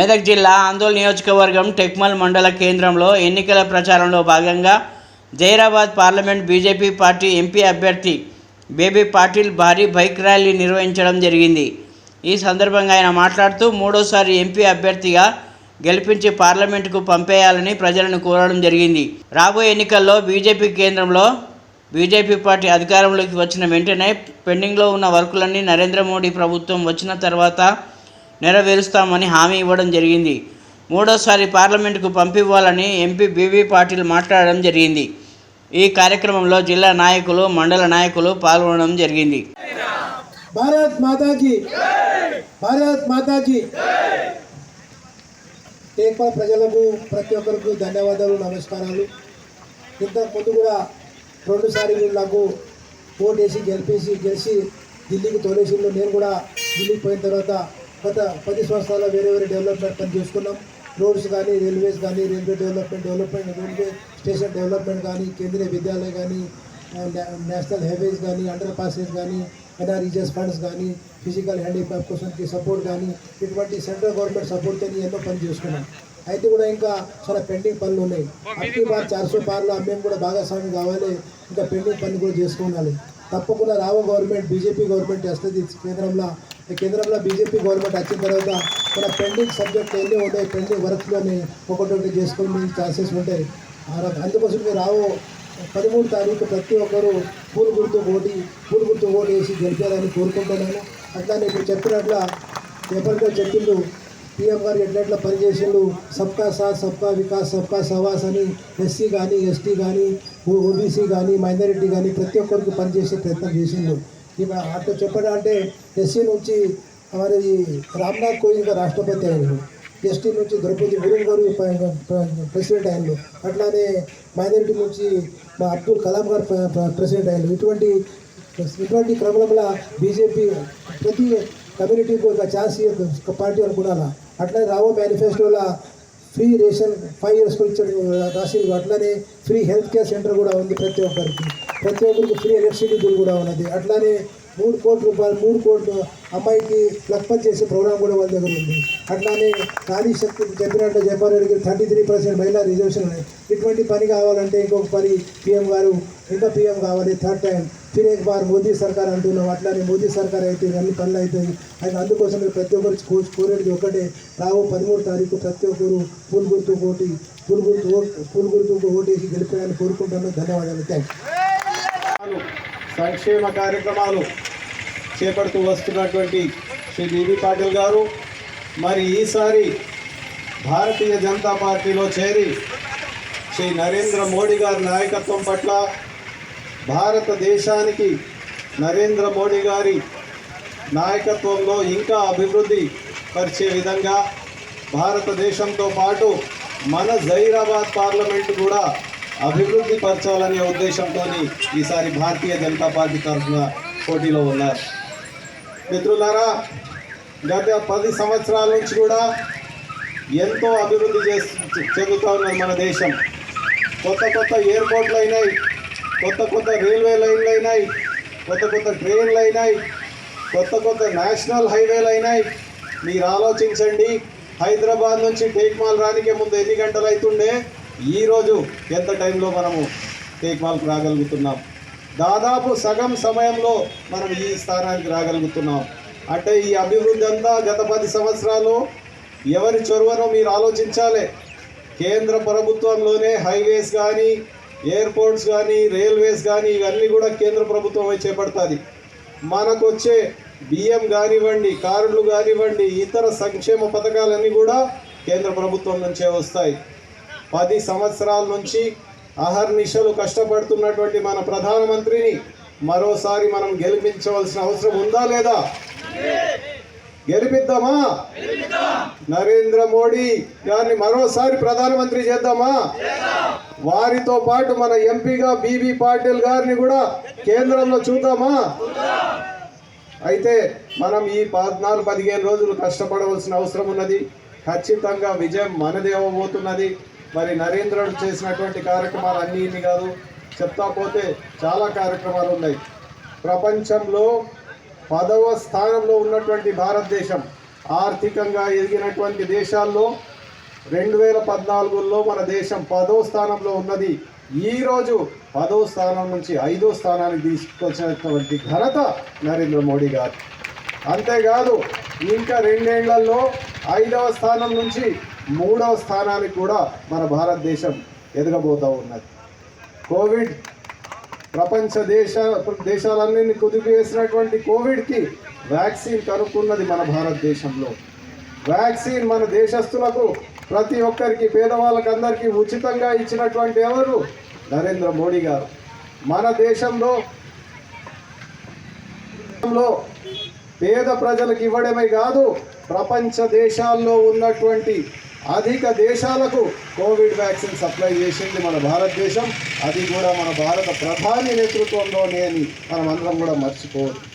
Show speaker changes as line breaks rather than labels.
మెదక్ జిల్లా ఆందోళన నియోజకవర్గం టెక్మల్ మండల కేంద్రంలో ఎన్నికల ప్రచారంలో భాగంగా Zaheerabad parliament BJP party MP అభ్యర్థి బేబీ పాటిల్ భారీ బైక్ ర్యాలీ నిర్వహించడం జరిగింది. ఈ సందర్భంగా ఆయన మాట్లాడుతూ మూడోసారి ఎంపీ అభ్యర్థిగా గెలిపించి పార్లమెంటుకు పంపేయాలని ప్రజలను కోరడం జరిగింది. రాబోయే ఎన్నికల్లో బీజేపీ కేంద్రంలో బీజేపీ పార్టీ అధికారంలోకి వచ్చిన వెంటనే పెండింగ్లో ఉన్న వర్కులన్నీ నరేంద్ర మోడీ ప్రభుత్వం వచ్చిన తర్వాత నెరవేరుస్తామని హామీ ఇవ్వడం జరిగింది. మూడోసారి పార్లమెంటుకు పంపివ్వాలని ఎంపీ బీబీ పాటిల్ మాట్లాడడం జరిగింది. ఈ కార్యక్రమంలో జిల్లా నాయకులు మండల నాయకులు పాల్గొనడం జరిగింది.
భారత్ మాతాకి భారత్ మాతాకి. టేపా ప్రజలకు ప్రతి ఒక్కరికి ధన్యవాదాలు నమస్కారాలు. ఇంతకుముందు కూడా రెండుసారి నాకు ఓటేసి గెలిపేసి గెలిచి ఢిల్లీకి తోలేసిళ్ళు నేను కూడా ఢిల్లీకి పోయిన తర్వాత గత పది సంవత్సరాల వేరే వేరే డెవలప్మెంట్ పని చేసుకున్నాం. రోడ్స్ కానీ రైల్వేస్ కానీ railway development development railway station development కానీ కేంద్రీయ విద్యాలయ కానీ నేషనల్ హైవేస్ కానీ అండర్ పాసెస్ కానీ ఎన్ఆర్ఈజెస్ ఫండ్స్ కానీ ఫిజికల్ హ్యాండిక్యాప్ కోసంకి సపోర్ట్ కానీ ఇటువంటి సెంట్రల్ గవర్నమెంట్ సపోర్ట్తో ఎన్నో పని చేసుకున్నాం. అయితే కూడా ఇంకా చాలా పెండింగ్ పనులు ఉన్నాయి. అట్టి బార్ చార్సో బార్లో మేము కూడా భాగస్వామి కావాలి. ఇంకా పెండింగ్ పనులు కూడా చేసుకోవాలి తప్పకుండా రావ గవర్నమెంట్ బీజేపీ గవర్నమెంట్ వస్తుంది కేంద్రంలో కేంద్రంలో బీజేపీ గవర్నమెంట్ వచ్చిన తర్వాత మన పెండింగ్ సబ్జెక్ట్ ఎన్ని ఉంటాయి పెండింగ్ వర్క్లోని ఒకటి చేసుకునే ఛాన్సెస్ ఉంటాయి. అందుకోసం మీరు రావు పదమూడు తారీఖు ప్రతి ఒక్కరూ పూలు గుర్తు ఓటి పూలు గుర్తు ఓటు వేసి గెలిపారని కోరుకుంటున్నాను. అట్లానే ఇప్పుడు చెప్పినట్ల ఎప్పటికో చెప్పిండు పీఎం గారు ఎట్లెట్లా పనిచేసిండు సబ్కా సాత్ సబ్కా వికాస్ సబ్కా సవాస్ అని ఎస్సీ కానీ ఎస్టీ కానీ ఓబీసీ కానీ మైనారిటీ కానీ ప్రతి ఒక్కరికి పనిచేసే ప్రయత్నం చేసిండు. ఈమె అట్లా చెప్పడం అంటే ఎస్సీ నుంచి మరి రామ్నాథ్ కోవింద్ రాష్ట్రపతి అయ్యారు. ఎస్టీ నుంచి ద్రౌపది మురుగు గారు ప్రెసిడెంట్ అయ్యారు. అట్లానే మైనారిటీ నుంచి మా అబ్దుల్ కలాం గారు ప్రెసిడెంట్ అయ్యారు. ఇటువంటి ఇటువంటి క్రమంలో బీజేపీ ప్రతి కమ్యూనిటీకి ఒక ఛాన్స్ పార్టీ అనుకున్నాను అట్లనే రావో మేనిఫెస్టోలో ఫ్రీ రేషన్ ఫైవ్ ఇయర్స్ ఇచ్చాడు రాసి అట్లానే ఫ్రీ హెల్త్ కేర్ సెంటర్ కూడా ఉంది ప్రతి ఒక్కరికి. ప్రతి ఒక్కరికి ఫ్రీ ఎలక్ట్రిసిటీ బిల్ కూడా ఉన్నది. అట్లానే మూడు కోట్ల రూపాయలు మూడు కోట్లు అమ్మాయికి లక్పత్ చేసే ప్రోగ్రామ్ కూడా వాళ్ళ దగ్గర ఉంది. అట్లానే నారీ శక్తి చెప్పినట్టు జపాన్ రెడ్డికి థర్టీ త్రీ పర్సెంట్ మహిళా రిజర్వేషన్ ఉన్నాయి ఇటువంటి పని కావాలంటే ఇంకొక పని పిఎం గారు ఇంకా పిఎం కావాలి థర్డ్ టైం ఫిర్ బార్ మోదీ సర్కార్ అంటున్నాం. అట్లానే మోదీ సర్కార్ అయితే అన్ని పనులు అవుతాయి. ఆయన అందుకోసం మీరు ప్రతి ఒక్కరు కో- కోరేది ఒకటే. రావు పదమూడు తారీఖు ప్రతి ఒక్కరు పూల్ గుర్తు ఓటి పూల్ గుర్తు ఓ- పూలు గుర్తుకు ఓటేసి గెలిపాలని కోరుకుంటాను ధన్యవాదాలు. థ్యాంక్స్
సంక్షేమ కార్యక్రమాలు చేపడుతూ వస్తున్నటువంటి శ్రీ బీబీ పాటిల్ గారు. మరి ఈసారి భారతీయ జనతా పార్టీలో చేరి శ్రీ నరేంద్ర మోడీ గారి నాయకత్వం పట్ల భారతదేశానికి నరేంద్ర మోడీ గారి నాయకత్వంలో ఇంకా అభివృద్ధి పరిచే విధంగా భారతదేశంతో పాటు మన జైరాబాద్ పార్లమెంటు కూడా అభివృద్ధి పరచాలనే ఉద్దేశంతో ఈసారి భారతీయ జనతా పార్టీ తరఫున పోటీలో ఉన్నారు. మిత్రులారా గత పది సంవత్సరాల నుంచి కూడా ఎంతో అభివృద్ధి చేస్తూ చెందుతూ ఉన్నది మన దేశం. కొత్త కొత్త ఎయిర్పోర్ట్లు అయినాయి కొత్త కొత్త రైల్వే లైన్లు అయినాయి కొత్త కొత్త ట్రైన్లు అయినాయి కొత్త కొత్త నేషనల్ హైవేలు అయినాయి మీరు ఆలోచించండి హైదరాబాద్ నుంచి టేక్మాల్ రానికే ముందు ఎన్ని గంటలు అవుతుండే ఈరోజు ఎంత టైంలో మనము టేక్మాల్కి రాగలుగుతున్నాం? దాదాపు సగం సమయంలో మనం ఈ స్థానానికి రాగలుగుతున్నాం. అంటే ఈ అభివృద్ధి అంతా గత పది సంవత్సరాలు ఎవరి చొరవనో మీరు ఆలోచించాలి. కేంద్ర ప్రభుత్వంలోనే హైవేస్ కానీ ఎయిర్పోర్ట్స్ కానీ రైల్వేస్ కానీ ఇవన్నీ కూడా కేంద్ర ప్రభుత్వమే చేపడుతుంది. మనకు వచ్చే బియ్యం కానివ్వండి కార్లు కానివ్వండి ఇతర సంక్షేమ పథకాలన్నీ కూడా కేంద్ర ప్రభుత్వం నుంచే వస్తాయి. పది సంవత్సరాల నుంచి అహర్నిశలు కష్టపడుతున్నటువంటి మన ప్రధానమంత్రిని మరోసారి మనం గెలిపించవలసిన అవసరం ఉందా లేదా? గెలిపిద్దామా? నరేంద్ర మోడీ గారిని మరోసారి ప్రధానమంత్రి చేద్దామా? వారితో పాటు మన ఎంపీగా బీబీ పాటిల్ గారిని కూడా కేంద్రంలో చూద్దామా? అయితే మనం ఈ పద్నాలుగు పదిహేను రోజులు కష్టపడవలసిన అవసరం ఉన్నది. ఖచ్చితంగా విజయం మనదే అవ్వబోతున్నది. మరి నరేంద్రుడు చేసినటువంటి కార్యక్రమాలు అన్నీ ఇన్ని కాదు. చెప్తా పోతే చాలా కార్యక్రమాలు ఉన్నాయి. ప్రపంచంలో పదవ స్థానంలో ఉన్నటువంటి భారతదేశం ఆర్థికంగా ఎదిగినటువంటి దేశాల్లో రెండు వేల పద్నాలుగులో మన దేశం పదో స్థానంలో ఉన్నది. ఈరోజు పదో స్థానం నుంచి ఐదో స్థానానికి తీసుకొచ్చినటువంటి ఘనత నరేంద్ర మోడీ గారు. అంతేకాదు ఇంకా రెండేళ్ళలో ఐదవ స్థానం నుంచి మూడవ స్థానానికి కూడా మన భారతదేశం ఎదగబోతూ ఉన్నది. కోవిడ్ ప్రపంచ దేశ దేశాలన్నీ కుదిపేసినటువంటి కోవిడ్కి వ్యాక్సిన్ కనుక్కున్నది మన భారతదేశంలో. వ్యాక్సిన్ మన దేశస్తులకు ప్రతి ఒక్కరికి పేదవాళ్ళకి అందరికీ ఉచితంగా ఇచ్చినటువంటి ఎవరు? నరేంద్ర మోడీ గారు. మన దేశంలో పేద ప్రజలకు ఇవ్వడమే కాదు ప్రపంచ దేశాల్లో ఉన్నటువంటి అధిక దేశాలకు కోవిడ్ వ్యాక్సిన్ సప్లై చేసింది మన భారతదేశం. అది కూడా మన భారత ప్రధాని నేతృత్వంలోనే అని మనం అందరం కూడా మర్చిపోవద్దు.